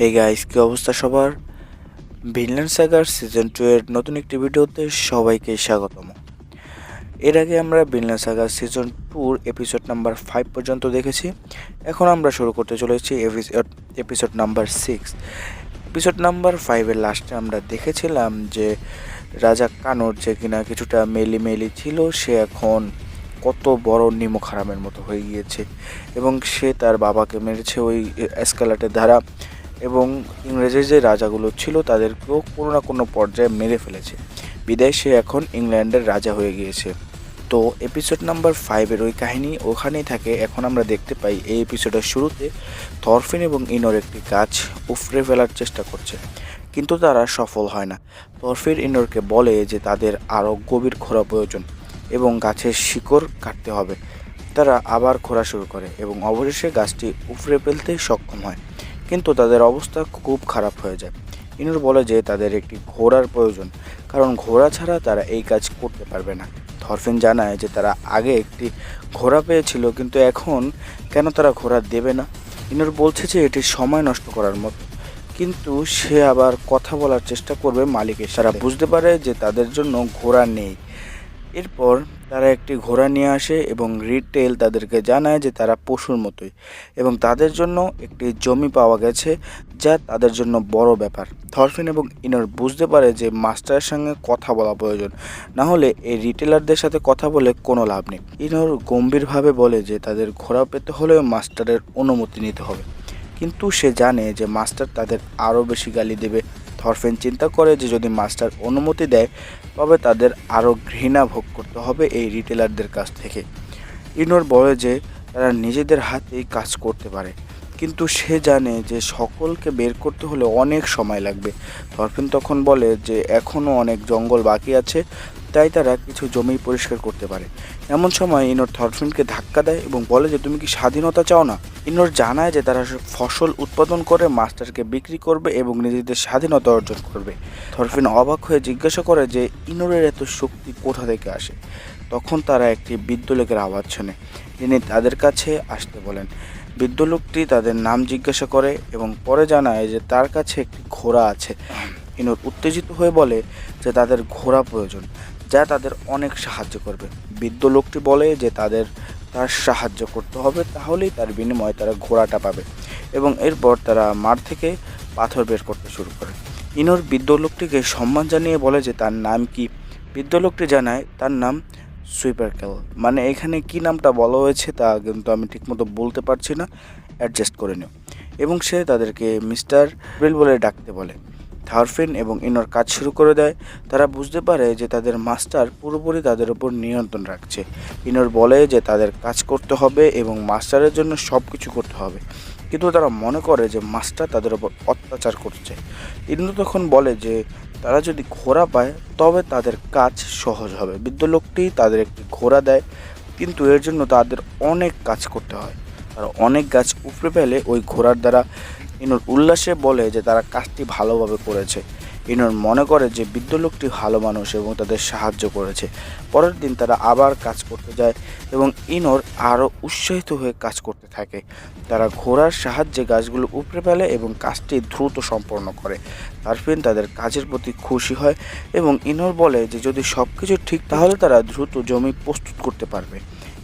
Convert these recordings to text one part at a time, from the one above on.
Hey guys কি অবস্থা সবার? ভিনল্যান্ড সাগার সিজন টু এর নতুন একটি ভিডিওতে সবাইকে স্বাগতম। এর আগে আমরা ভিনল্যান্ড সাগার সিজন টুর এপিসোড নাম্বার ফাইভ পর্যন্ত দেখেছি। এখন আমরা শুরু করতে চলেছি episode episode number six episode number ফাইভের লাস্টে আমরা দেখেছিলাম যে রাজা কানোর যে কিনা কিছুটা মেলি মেলি ছিল, সে এখন কত বড় নিমক হারামের মতো হয়ে গিয়েছে এবং সে তার বাবাকে মেরেছে ওই এসকালেটের দ্বারা। এবং ইংরেজের যে রাজাগুলো ছিল তাদেরকেও কোনো না কোনো পর্যায়ে মেরে ফেলেছে। বিদায় সে এখন ইংল্যান্ডের রাজা হয়ে গিয়েছে। তো এপিসোড নাম্বার ফাইভের ওই কাহিনী ওখানেই থাকে। এখন আমরা দেখতে পাই এই এপিসোডের শুরুতে থরফিন এবং ইনোর একটি গাছ উফরে ফেলার চেষ্টা করছে, কিন্তু তারা সফল হয় না। থরফিন ইনোরকে বলে যে তাদের আরও গভীর খোঁড়া প্রয়োজন এবং গাছের শিকড় কাটতে হবে। তারা আবার খোঁড়া শুরু করে এবং অবশেষে গাছটি উফরে ফেলতে সক্ষম হয়। কিন্তু তাদের অবস্থা খুব খারাপ হয়ে যায়। ইনুর বলে যে তাদের একটি ঘোড়ার প্রয়োজন, কারণ ঘোড়া ছাড়া তারা এই কাজ করতে পারবে না। থরফিন জানায় যে তারা আগে একটি ঘোড়া পেয়েছিল, কিন্তু এখন কেন তারা ঘোড়া দেবে না? ইনুর বলছে যে এটি সময় নষ্ট করার মতো, কিন্তু সে আবার কথা বলার চেষ্টা করবে মালিকের তারা বুঝতে পারে যে তাদের জন্য ঘোড়া নেই। এরপর তারা একটি ঘোড়া নিয়ে আসে এবং রিটেল তাদেরকে জানায় যে তারা পশুর মতোই এবং তাদের জন্য একটি জমি পাওয়া গেছে যা তাদের জন্য বড় ব্যাপার। থরফিন এবং ইনর বুঝতে পারে যে মাস্টারের সঙ্গে কথা বলা প্রয়োজন। না হলে এই রিটেলারদের সাথে কথা বলে কোনো লাভ নেই। ইনর গম্ভীরভাবে বলে যে তাদের ঘোড়া পেতে হলেও মাস্টারের অনুমতি নিতে হবে। কিন্তু সে জানে যে মাস্টার তাদের আরও বেশি গালি দেবে। থরফেন চিন্তা করে যে যদি মাস্টার অনুমতি দেয়, তবে তাদের আরও ঘৃণা ভোগ করতে হবে এই রিটেলারদের কাছ থেকে। ইনোর বলে যে তারা নিজেদের হাতেই কাজ করতে পারে। কিন্তু সে জানে যে সকলকে বের করতে হলে অনেক সময় লাগবে। থরফিন তখন বলে যে, এখনও অনেক জঙ্গল বাকি আছে। তাই তারা কিছু জমি পরিষ্কার করতে পারে। এমন সময় ইনোর থরফিনকে ধাক্কা দেয় এবং বলে যে, তুমি কি স্বাধীনতা চাও না? ইনোর জানায় যে, তারা ফসল উৎপাদন করে, মাস্টারকে বিক্রি করবে এবং নিজেদের স্বাধীনতা অর্জন করবে। থরফিন অবাক হয়ে জিজ্ঞাসা করে যে, ইনোরের এত শক্তি কোথা থেকে আসে? তখন তারা একটি বৃদ্ধ লোকের আওয়াজ শোনে। তিনি তাদের কাছে আসতে বলেন। বৃদ্ধ লোকটি তাদের নাম জিজ্ঞাসা করে এবং পরে জানায় যে, তার কাছে একটি ঘোড়া আছে। ইনোর উত্তেজিত হয়ে বলে যে, তাদের ঘোড়া প্রয়োজন। যা তাদের অনেক সাহায্য করবে। বৃদ্ধ লোকটি বলে যে তাদের, তার সাহায্য করতে হবে, তাহলেই তার বিনিময়ে তারা ঘোড়াটা পাবে এবং এরপর তারা মাঠ থেকে পাথর বের করতে শুরু করে। ইনোর বৃদ্ধ লোকটিকে সম্মান জানিয়ে বলে যে তার নাম কি? বৃদ্ধ লোকটি জানায়, তার নাম সুইপারকেল। মানে এখানে কি নামটা বলা হয়েছে তা কিন্তু আমি ঠিকমতো বলতে পারছি না। অ্যাডজাস্ট করে নিও। এবং সে তাদেরকে মিস্টার বেল বলে ডাকতে বলে। থারফিন এবং ইনোর কাজ শুরু করে দেয়। তারা বুঝতে পারে যে তাদের মাস্টার পুরোপুরি তাদের উপর নিয়ন্ত্রণ রাখছে। ইনোর বলে যে তাদের কাজ করতে হবে এবং মাস্টারের জন্য সব কিছু করতে হবে। কিন্তু তারা মনে করে যে মাস্টার তাদের উপর অত্যাচার করছে। ইন্দ্র তখন বলে যে তারা যদি ঘোড়া পায়, তবে তাদের কাজ সহজ হবে। বৃদ্ধ লোকটি তাদের একটি ঘোড়া দেয়, কিন্তু এর জন্য তাদের অনেক কাজ করতে হয়। তারা অনেক গাছ উপড়ে ফেলে ওই ঘোড়ার দ্বারা ইনোর উল্লাসে বলে যে তারা কাজটি ভালোভাবে করেছে। ইনোর মনে করে যে বৃদ্ধ লোকটি ভালো মানুষ এবং তাদের সাহায্য করেছে। পরের দিন তারা আবার কাজ করতে যায় এবং ইনোর আরও উৎসাহিত হয়ে কাজ করতে থাকে। তারা ঘোড়ার সাহায্যে গাছগুলো উপড়ে ফেলে এবং কাজটি দ্রুত সম্পন্ন করে। তারফিন তাদের কাজের প্রতি খুশি হয় এবং ইনোর বলে যে যদি সব কিছু ঠিক তাহলে তারা দ্রুত জমি প্রস্তুত করতে পারবে।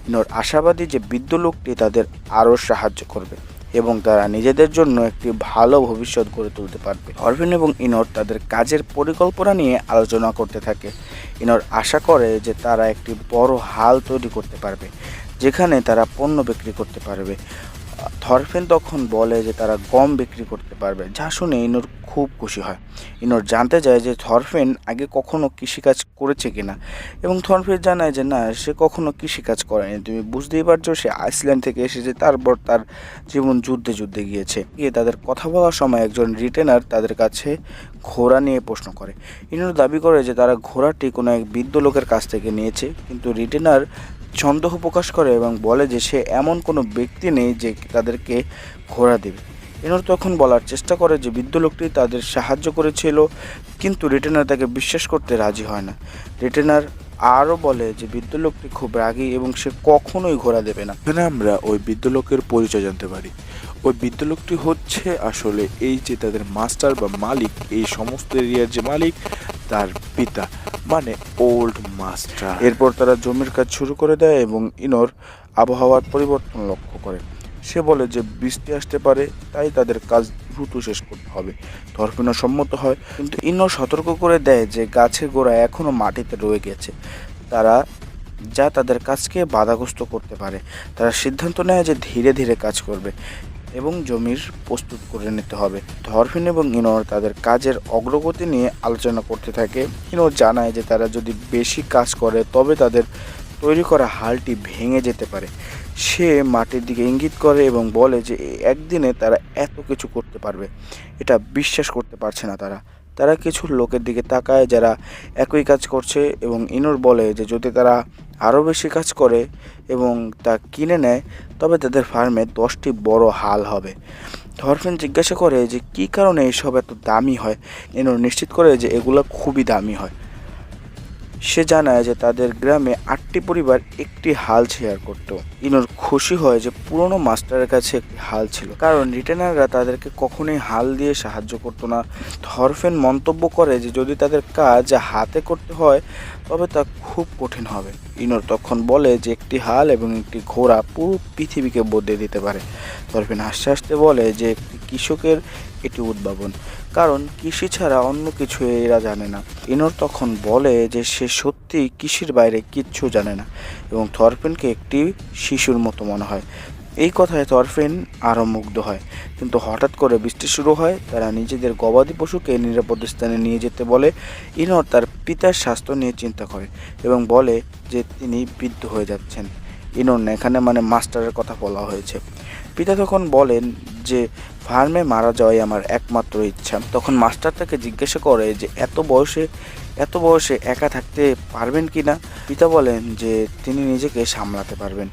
ইনোর আশাবাদী যে বৃদ্ধ লোকটি তাদের আরও সাহায্য করবে। এবং তারা নিজেদের জন্য একটি ভালো ভবিষ্যৎ গড়ে তুলতে পারবে। অরভিন এবং ইনোর তাদের কাজের পরিকল্পনা নিয়ে আলোচনা করতে থাকে। ইনোর আশা করে যে তারা একটি বড় হাল তৈরি করতে পারবে, যেখানে তারা পণ্য বিক্রি করতে পারবে। থরফেন তখন বলে যে তারা গম বিক্রি করতে পারবে, যা শুনে ইনোর খুব খুশি হয়। ইনোর জানতে চায় যে থরফেন আগে কখনো কৃষিকাজ করেছে কিনা এবং থরফেন জানায় যে না, সে কখনো কৃষিকাজ করেনি। তুমি বুঝতেই পারছ, সে আইসল্যান্ড থেকে এসেছে তারপর তার জীবন যুদ্ধে যুদ্ধে গিয়েছে। গিয়ে তাদের কথা বলার সময় একজন রিটেনার তাদের কাছে ঘোড়া নিয়ে প্রশ্ন করে। ইনোর দাবি করে যে তারা ঘোড়াটি কোনো এক বৃদ্ধ লোকের কাছ থেকে নিয়েছে, কিন্তু রিটেনার সন্দেহ প্রকাশ করে এবং বলে যে সে এমন কোনো ব্যক্তি নেই যে তাদেরকে ঘোড়া দেবে। এনর তখন বলার চেষ্টা করে যে বৃদ্ধ লোকটি তাদের সাহায্য করেছিল, কিন্তু রিটেনার তাকে বিশ্বাস করতে রাজি হয় না। রিটেনার আরও বলে যে বৃদ্ধ লোকটি খুব রাগী এবং সে কখনোই ঘোরা দেবে না। এখানে আমরা ওই বৃদ্ধ লোকের পরিচয় জানতে পারি। ওই বৃদ্ধ লোকটি হচ্ছে আসলে এই যে তাদের মাস্টার বা মালিক এই সমস্ত এরিয়ার যে মালিক তার পিতা মানে ওল্ড মাস্টার। এরপর তারা জমির কাজ শুরু করে দেয় এবং ইনোর আবহাওয়ার পরিবর্তন লক্ষ্য করে সে বলে যে বৃষ্টি আসতে পারে, তাই তাদের কাজ দ্রুত শেষ করতে হবে। ধর্পিনও সম্মত হয়, কিন্তু ইনো সতর্ক করে দেয় যে গাছের গোড়া এখনও মাটিতে রয়ে গেছে। তারা, যা তাদের কাজকে বাধাগ্রস্ত করতে পারে। তারা সিদ্ধান্ত নেয় যে ধীরে ধীরে কাজ করবে এবং জমির প্রস্তুত করে নিতে হবে। ধরফিন এবং ইনোর তাদের কাজের অগ্রগতি নিয়ে আলোচনা করতে থাকে। ইনোর জানায় যে তারা যদি বেশি কাজ করে, তবে তাদের তৈরি করা হালটি ভেঙে যেতে পারে। সে মাটির দিকে ইঙ্গিত করে এবং বলে যে, একদিনে তারা এত কিছু করতে পারবে। এটা বিশ্বাস করতে পারছে না তারা। তারা কিছু লোকের দিকে তাকায় যারা একই কাজ করছে এবং ইনোর বলে যে, যদি তারা আরও বেশি কাজ করে এবং তা কিনে নেয়, তবে তাদের ফার্মে দশটি বড় হাল হবে। ধরফিন জিজ্ঞাসা করে যে, কী কারণে এসব এত দামি হয়? ইনোর নিশ্চিত করে যে, এগুলো খুবই দামি হয়। সে জানায় যে তাদের গ্রামে আটটি পরিবার একটি হাল শেয়ার করত। ইনোর খুশি হয় যে পুরনো মাস্টারের কাছে একটি হাল ছিল। কারণ রিটেনাররা তাদেরকে কখনোই হাল দিয়ে সাহায্য করতো না। ধরফেন মন্তব্য করে যে যদি তাদের কাজ হাতে করতে হয়, তবে তা খুব কঠিন হবে। ইনোর তখন বলে যে একটি হাল এবং একটি ঘোড়া পুরো পৃথিবীকে বদলে দিতে পারে। ধরফেন হাসতে হাসতে বলে যে কৃষকের এটি উদ্ভাবন। কারণ কৃষি ছাড়া অন্য কিছু এরা জানে না। ইনোর তখন বলে যে সে সত্যি কৃষির বাইরে কিচ্ছু জানে না এবং থরফেনকে একটি শিশুর মতো মনে হয়। এই কথায় থরফেন আরও মুগ্ধ হয়। কিন্তু হঠাৎ করে বৃষ্টি শুরু হয়, তারা নিজেদের গবাদি পশুকে নিরাপদ স্থানে নিয়ে যেতে বলে। ইনোর তার পিতার স্বাস্থ্য নিয়ে চিন্তা করে এবং বলে যে তিনি বৃদ্ধ হয়ে যাচ্ছেন। ইনোর এখানে মানে মাস্টারের কথা বলা হয়েছে। পিতা তখন বলেন যে ফার্মে মারা যাওয়াই আমার একমাত্র ইচ্ছা। তখন মাস্টার তাকে জিজ্ঞাসা করে যে, এত বয়সে এত বয়সে একা থাকতে পারবেন কি না? পিতা বলেন যে, তিনি নিজেকে সামলাতে পারবেন।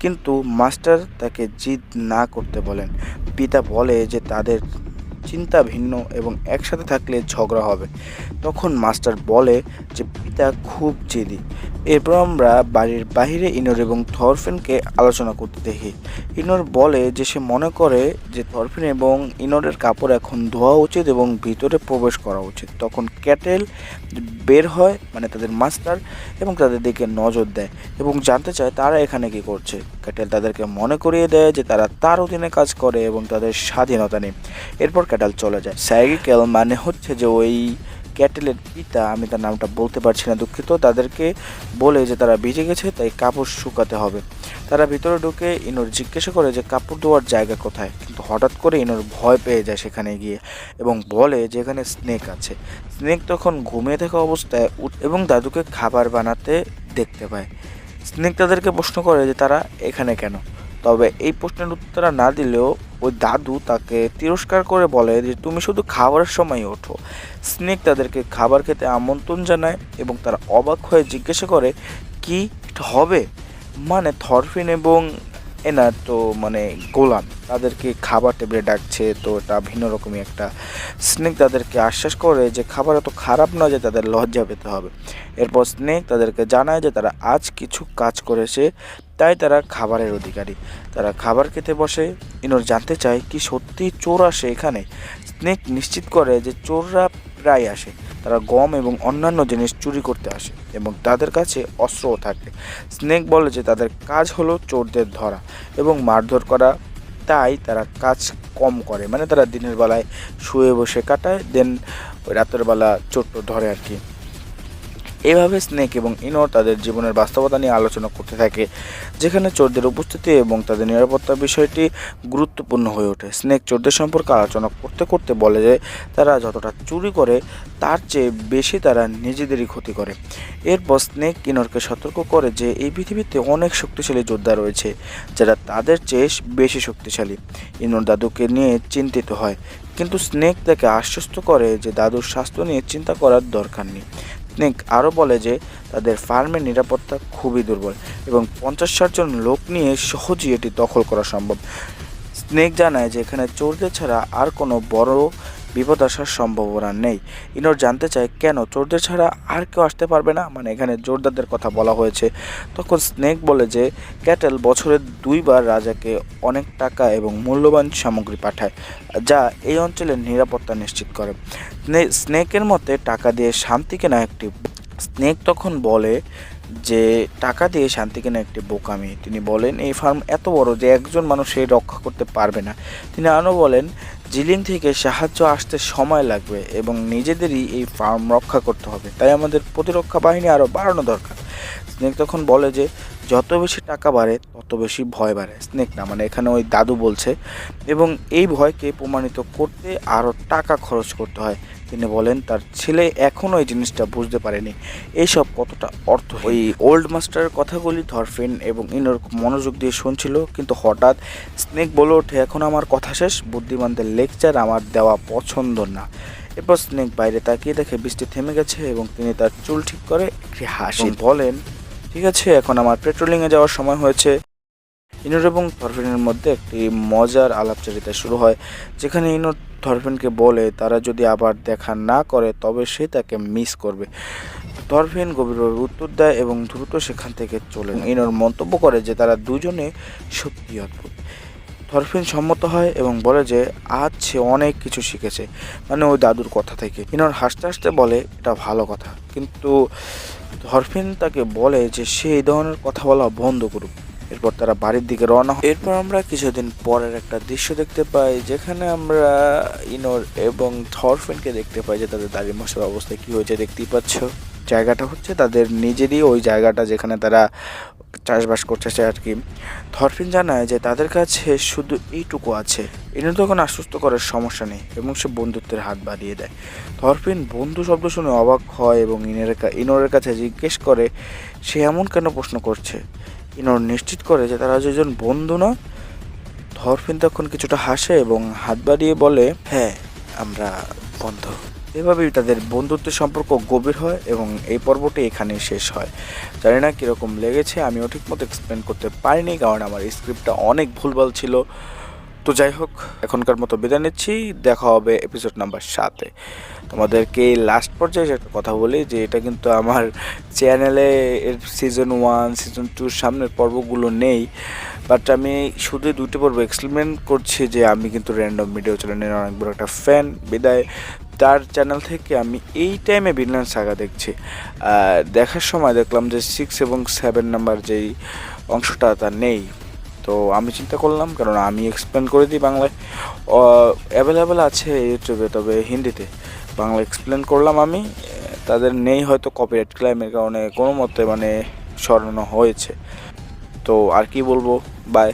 কিন্তু মাস্টার তাকে জিদ না করতে বলেন। পিতা বলে যে, তাদের চিন্তা ভিন্ন এবং একসাথে থাকলে ঝগড়া হবে। তখন মাস্টার বলে যে, পিতা খুব জেদি। এরপর আমরা বাড়ির বাইরে ইনোর এবং থরফিনকে আলোচনা করতে দেখি। ইনোর বলে যে, সে মনে করে যে, থরফিন এবং ইনোরের কাপড় এখন ধোয়া উচিত এবং ভিতরে প্রবেশ করা উচিত। তখন ক্যাটেল বের হয় মানে তাদের মাস্টার এবং তাদের দিকে নজর দেয় এবং জানতে চায় তারা এখানে কি করছে। ক্যাটেল তাদেরকে মনে করিয়ে দেয় যে, তারা তার অধীনে কাজ করে এবং তাদের স্বাধীনতা নেই। এরপর ক্যাটেল চলে যায়। সাইকেল মানে হচ্ছে যে ওই ক্যাটেলের পিতা, আমি তার নামটা বলতে পারছি না দুঃখিত, তাদেরকে বলে যে তারা ভিজে গেছে, তাই কাপড় শুকাতে হবে। তারা ভিতরে ঢুকে ইনোর জিজ্ঞাসা করে যে কাপড় ধোয়ার জায়গা কোথায়? কিন্তু হঠাৎ করে ইনোর ভয় পেয়ে যায় সেখানে গিয়ে এবং বলে যে এখানে স্নেক আছে। স্নেক তখন ঘুমিয়ে থাকা অবস্থায় উঠ এবং দাদুকে খাবার বানাতে দেখতে পায়। স্নেক তাদেরকে প্রশ্ন করে যে তারা এখানে কেন? তবে এই প্রশ্নের উত্তর না দিলেও ওই দাদু তাকে তিরস্কার করে বলে যে, তুমি শুধু খাবারের সময় ওঠো। স্নেক তাদেরকে খাবার খেতে আমন্ত্রণ জানায় এবং তারা অবাক হয়ে জিজ্ঞাসা করে, কি হবে? মানে থরফিন এবং এনার তো মানে গোলাম, তাদেরকে খাবার টেবিলে ডাকছে, তো এটা ভিন্ন রকমই একটা স্নেক তাদেরকে আশ্বাস করে যে খাবার এত খারাপ নয় যে তাদের লজ্জা পেতে হবে। এরপর স্নেক তাদেরকে জানায় যে তারা আজ কিছু কাজ করেছে, তাই তারা খাবারের অধিকারী। তারা খাবার খেতে বসে। ইনোর জানতে চায় কি সত্যি চোর আসে এখানে? স্নেক নিশ্চিত করে যে চোররা প্রায় আসে। তারা গম এবং অন্যান্য জিনিস চুরি করতে আসে এবং তাদের কাছে অস্ত্রও থাকে। স্নেক বলে যে তাদের কাজ হলো চোরদের ধরা এবং মারধর করা। তাই তারা কাজ কম করে মানে তারা দিনের বেলায় শুয়ে বসে কাটায়, দেন রাতের বেলা চোরটো ধরে আর কি। এভাবে স্নেক এবং ইনো তাদের জীবনের বাস্তবতা নিয়ে আলোচনা করতে থাকে, যেখানে চোরদের উপস্থিতি এবং তাদের নিরাপত্তার বিষয়টি গুরুত্বপূর্ণ হয়ে ওঠে। স্নেক চোরদের সম্পর্কে আলোচনা করতে করতে বলে যে, তারা যতটা চুরি করে, তার চেয়ে বেশি তারা নিজেদেরই ক্ষতি করে। এরপর স্নেক কিনোরকে সতর্ক করে যে, এই পৃথিবীতে অনেক শক্তিশালী যোদ্ধা রয়েছে, যারা তাদের চেয়ে বেশি শক্তিশালী। ইনোর দাদুকে নিয়ে চিন্তিত হয়, কিন্তু স্নেক তাকে আশ্বস্ত করে যে, দাদুর স্বাস্থ্য নিয়ে চিন্তা করার দরকার নেই। স্নেক আরও বলে যে তাদের ফার্মের নিরাপত্তা খুবই দুর্বল এবং পঞ্চাশ ষাটজন লোক নিয়ে সহজেই এটি দখল করা সম্ভব। স্নেক জানায় যে এখানে চোরদের ছাড়া আর কোনো বড় বিপদ আসার সম্ভাবনা নেই। ইনোর জানতে চায়, কেন? চোরদের ছাড়া আর কেউ আসতে পারবে না? মানে এখানে জোরদারদের কথা বলা হয়েছে। তখন স্নেক বলে যে, ক্যাটেল বছরে দুইবার রাজাকে অনেক টাকা এবং মূল্যবান সামগ্রী পাঠায়, যা এই অঞ্চলের নিরাপত্তা নিশ্চিত করে। স্নে- স্নেকের মতে, টাকা দিয়ে শান্তি কেনা একটি স্নেক তখন বলে যে, টাকা দিয়ে শান্তি কেনা একটি বোকামি। তিনি বলেন, এই ফার্ম এত বড় যে একজন মানুষ এই রক্ষা করতে পারবে না। তিনি আরও বলেন, জিলিং থেকে সাহায্য আসতে সময় লাগবে এবং নিজেদেরই এই ফার্ম রক্ষা করতে হবে। তাই আমাদের প্রতিরক্ষা বাহিনী আরও বাড়ানো দরকার। স্নেক তখন বলে যে যত বেশি টাকা বাড়ে তত বেশি ভয় বাড়ে। স্নেক না মানে এখানে ওই দাদু বলছে। এবং এই ভয়কে প্রমাণিত করতে আরও টাকা খরচ করতে হয়। তিনি বলেন তার ছেলে এখনও এই জিনিসটা বুঝতে পারেনি। এইসব কতটা অর্থ? ওই ওল্ড মাস্টারের কথাগুলি ধরফিন এবং ইনোর মনোযোগ দিয়ে শুনছিল। কিন্তু হঠাৎ স্নেক বলে ওঠে এখন আমার কথা শেষ। বুদ্ধিমানদের লেকচার আমার দেওয়া পছন্দ না। এরপর স্নেক বাইরে তাকিয়ে দেখে বৃষ্টি থেমে গেছে এবং তিনি তার চুল ঠিক করে একটি হাসি বলেন ঠিক আছে, এখন আমার পেট্রোলিংয়ে যাওয়ার সময় হয়েছে। ইনোর এবং থরফিনের মধ্যে একটি মজার আলাপচারিতা শুরু হয়, যেখানে ইনোর থরফিনকে বলে, তারা যদি আবার দেখা না করে, তবে সে তাকে মিস করবে। থরফিন গভীরভাবে উত্তর দেয় এবং দ্রুত সেখান থেকে চলে। ইনোর মন্তব্য করে যে, তারা দুজনে সত্যি অদ্ভুত। থরফিন সম্মত হয় এবং বলে যে, আজ সে অনেক কিছু শিখেছে। মানে ওই দাদুর কথা থেকে। ইনোর হাসতে হাসতে বলে, এটা ভালো কথা। কিন্তু ধরফিন তাকে বলে যে সে এই ধরনের কথা বলা বন্ধ করুক। এরপর তারা বাড়ির দিকে রওনা হয়। এরপর আমরা কিছুদিন পরের একটা দৃশ্য দেখতে পাই, যেখানে আমরা ইনোর এবং থরফিনকে দেখতে পাই যে তাদের দাড়ি মশার অবস্থা কী হয়েছে দেখতেই পাচ্ছ। জায়গাটা হচ্ছে তাদের নিজেরই ওই জায়গাটা যেখানে তারা চাষবাস করতেছে আর কি। থরফিন জানায় যে তাদের কাছে শুধু এইটুকু আছে। ইনো তখন আশ্বস্ত করার সমস্যা নেই এবং সে বন্ধুত্বের হাত বাড়িয়ে দেয়। থরফিন বন্ধু শব্দ শুনে অবাক হয় এবং ইনের ইনোরের কাছে জিজ্ঞেস করে, সে এমন কেন প্রশ্ন করছে? ইনোর নিশ্চিত করে যে তারা দুজন বন্ধু না। থরফিন তখন কিছুটা হাসে এবং হাত বাড়িয়ে বলে হ্যাঁ আমরা বন্ধু। এভাবেই তাদের বন্ধুত্বের সম্পর্ক গভীর হয় এবং এই পর্বটি এখানেই শেষ হয়। জানি না কীরকম লেগেছে, আমিও ঠিক মতো এক্সপ্লেন করতে পারিনি, কারণ আমার স্ক্রিপ্টটা অনেক ভুলভাল ছিল। তো যাই হোক, এখনকার মতো বিদায় নিচ্ছি। দেখা হবে এপিসোড নাম্বার সাতে তোমাদেরকে লাস্ট পর্যায়ে একটা কথা বলি, যে এটা কিন্তু আমার চ্যানেলে এর সিজন ওয়ান সিজন টুর সামনের পর্বগুলো নেই। বাট আমি শুধু দুটি পর্ব এক্সপ্লেন করছি যে আমি কিন্তু র্যান্ডম ভিডিও চ্যানেলের অনেক বড় একটা ফ্যান বিদায়। তার চ্যানেল থেকে আমি এই টাইমে বিনলান সাগা দেখছি। দেখার সময় দেখলাম যে সিক্স এবং সেভেন নাম্বার যেই অংশটা তা নেই। তো আমি চিন্তা করলাম কারণ আমি এক্সপ্লেন করে দিই বাংলায়। অ্যাভেলেবেল আছে ইউটিউবে তবে হিন্দিতে। বাংলা এক্সপ্লেন করলাম আমি, তাদের নেই হয়তো কপিরাইট ক্লাইমের কারণে কোনো মতে মানে সরানো হয়েছে। তো আর কি বলব? বাই